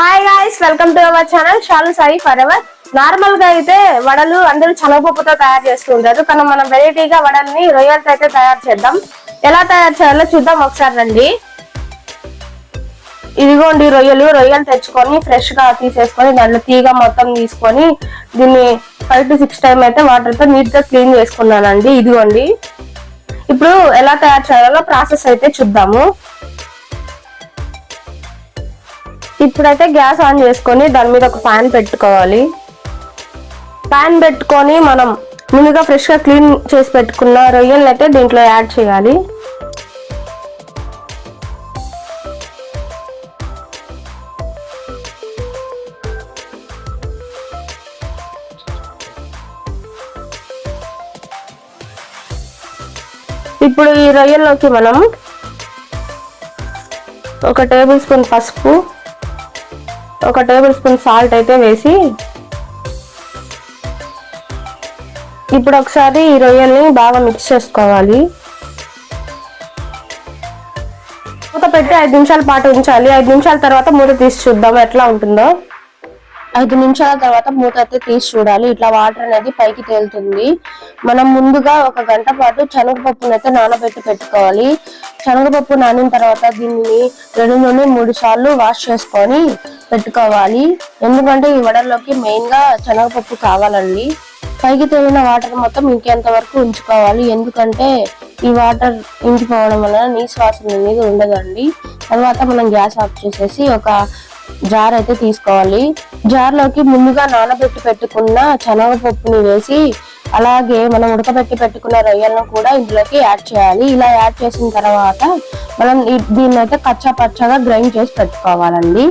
Hi guys welcome to our channel Shalu Sai for ever నార్మల్గా అయితే వడలు అందరూ శనగపప్పుతో తయారు చేస్తూ ఉంటారు. కానీ మనం వెరైటీగా వడల్ని రొయ్యలతో అయితే తయారు చేద్దాం. ఎలా తయారు చేయాలో చూద్దాం ఒకసారి రండి. ఇదిగోండి రొయ్యలు రొయ్యలు తెచ్చుకొని ఫ్రెష్గా తీసేసుకొని దాంట్లో తీగ మొత్తం తీసుకొని దీన్ని ఫైవ్ టు సిక్స్ టైం అయితే వాటర్తో నీట్గా క్లీన్ చేసుకున్నానండి. ఇదిగోండి. ఇప్పుడు ఎలా తయారు చేయాలో ప్రాసెస్ అయితే చూద్దాము. ఇప్పుడైతే గ్యాస్ ఆన్ చేసుకొని దాని మీద ఒక ప్యాన్ పెట్టుకోవాలి. ప్యాన్ పెట్టుకొని మనం ముందుగా ఫ్రెష్గా క్లీన్ చేసి పెట్టుకున్న రొయ్యలను అయితే దీంట్లో యాడ్ చేయాలి. ఇప్పుడు ఈ రొయ్యల్లోకి మనం ఒక టేబుల్ స్పూన్ పసుపు ఒక టేబుల్ స్పూన్ సాల్ట్ అయితే వేసి ఇప్పుడు ఒకసారి ఈ రొయ్యల్ని బాగా మిక్స్ చేసుకోవాలి. మూత పెట్టి ఐదు నిమిషాల పాటు ఉంచాలి. ఐదు నిమిషాల తర్వాత మూత తీసి చూద్దాం ఎట్లా ఉంటుందో. ఐదు నిమిషాల తర్వాత మూత అయితే తీసి చూడాలి. ఇట్లా వాటర్ అనేది పైకి తేలుతుంది. మనం ముందుగా ఒక గంట పాటు శనగపప్పును అయితే నానబెట్టి పెట్టుకోవాలి. శనగపప్పు నానిన తర్వాత దీనిని రెండు నుండి మూడు సార్లు వాష్ చేసుకొని పెట్టుకోవాలి. ఎందుకంటే ఈ వడల్లోకి మెయిన్గా శనగపప్పు కావాలండి. పైకి తేలిన వాటర్ మొత్తం ఇంకెంత వరకు ఉంచుకోవాలి. ఎందుకంటే ఈ వాటర్ ఇంకిపోవడం వలన నీసు వాసన అనేది ఉండదండి. తర్వాత మనం గ్యాస్ ఆఫ్ చేసేసి ఒక జార్ అయితే తీసుకోవాలి. జార్లోకి ముందుగా నానబెట్టి పెట్టుకున్న శనగపప్పుని వేసి అలాగే మనం ఉడకబెట్టి పెట్టుకున్న రొయ్యలను కూడా ఇందులోకి యాడ్ చేయాలి. ఇలా యాడ్ చేసిన తర్వాత మనం దీన్ని అయితే కచ్చా పచ్చగా గ్రైండ్ చేసి పెట్టుకోవాలండి.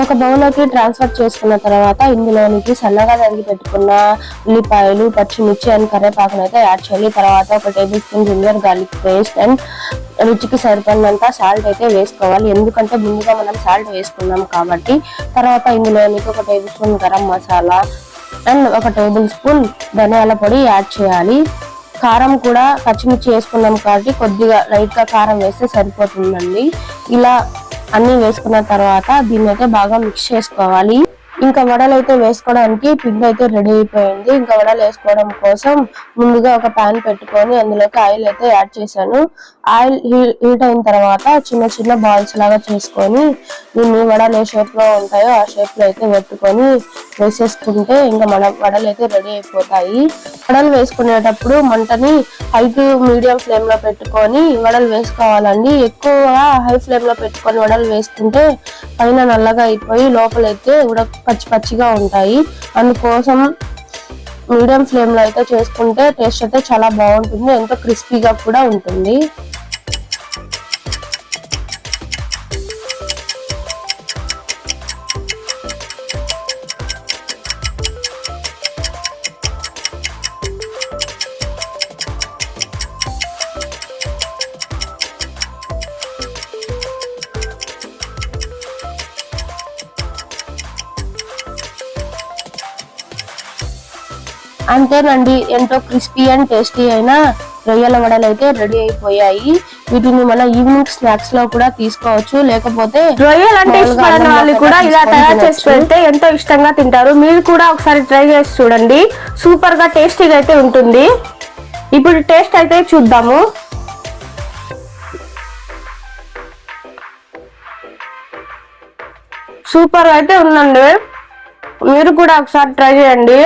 ఒక బౌల్లోకి ట్రాన్స్ఫర్ చేసుకున్న తర్వాత ఇందులోనికి సన్నగా తరిగి పెట్టుకున్న ఉల్లిపాయలు పచ్చిమిర్చి అండ్ కరివేపాకును అయితే యాడ్ చేయాలి. తర్వాత ఒక tablespoon ginger garlic paste and రుచికి సరిపడినంత సాల్ట్ అయితే వేసుకోవాలి. ఎందుకంటే ముందుగా మనం సాల్ట్ వేసుకున్నాం కాబట్టి. తర్వాత ఇందులోనికి ఒక tablespoon garam masala and ఒక టేబుల్ స్పూన్ ధనియాల పొడి యాడ్ చేయాలి. కారం కూడా పచ్చిమిర్చి వేసుకున్నాం కాబట్టి కొద్దిగా లైట్గా కారం వేస్తే సరిపోతుందండి. ఇలా అన్ని వేసుకున్న తర్వాత దీన్ని అయితే బాగా మిక్స్ చేసుకోవాలి. ఇంకా వడలు అయితే వేసుకోవడానికి పిండి అయితే రెడీ అయిపోయింది. ఇంకా వడలు వేసుకోవడం కోసం ముందుగా ఒక ప్యాన్ పెట్టుకొని అందులోకి ఆయిల్ అయితే యాడ్ చేశాను. ఆయిల్ హీట్ అయిన తర్వాత చిన్న చిన్న బాల్స్ లాగా చేసుకొని దీన్ని వడలు ఏ షేప్లో ఉంటాయో ఆ షేప్లో అయితే పెట్టుకొని వేసేసుకుంటే ఇంకా మన వడలు అయితే రెడీ అయిపోతాయి. వడలు వేసుకునేటప్పుడు మంటని హై టు మీడియం ఫ్లేమ్లో పెట్టుకొని వడలు వేసుకోవాలండి. ఎక్కువగా హై ఫ్లేమ్లో పెట్టుకొని వడలు వేసుకుంటే పైన నల్లగా అయిపోయి లోపలైతే ఉడక పచ్చి పచ్చిగా ఉంటాయి. అందుకోసం మీడియం ఫ్లేమ్లో అయితే చేసుకుంటే టేస్ట్ అయితే చాలా బాగుంటుంది. ఎంతో క్రిస్పీగా కూడా ఉంటుంది. అంతేనండి ఎంతో క్రిస్పీ అండ్ టేస్టీ అయిన రొయ్యల వడలు అయితే రెడీ అయిపోయాయి. వీటిని మన ఈవినింగ్ స్నాక్స్లో కూడా తీసుకోవచ్చు లేకపోతే రొయ్యలు అంటే ఇష్టపడిన వాళ్ళు కూడా ఇలా తయారు చేసి. పెడితే ఎంతో ఇష్టంగా తింటారు. మీరు కూడా ఒకసారి ట్రై చేసి చూడండి. సూపర్గా టేస్టీగా అయితే ఉంటుంది. ఇప్పుడు టేస్ట్ అయితే చూద్దాము. సూపర్ అయితే ఉందండి. మీరు కూడా ఒకసారి ట్రై చేయండి.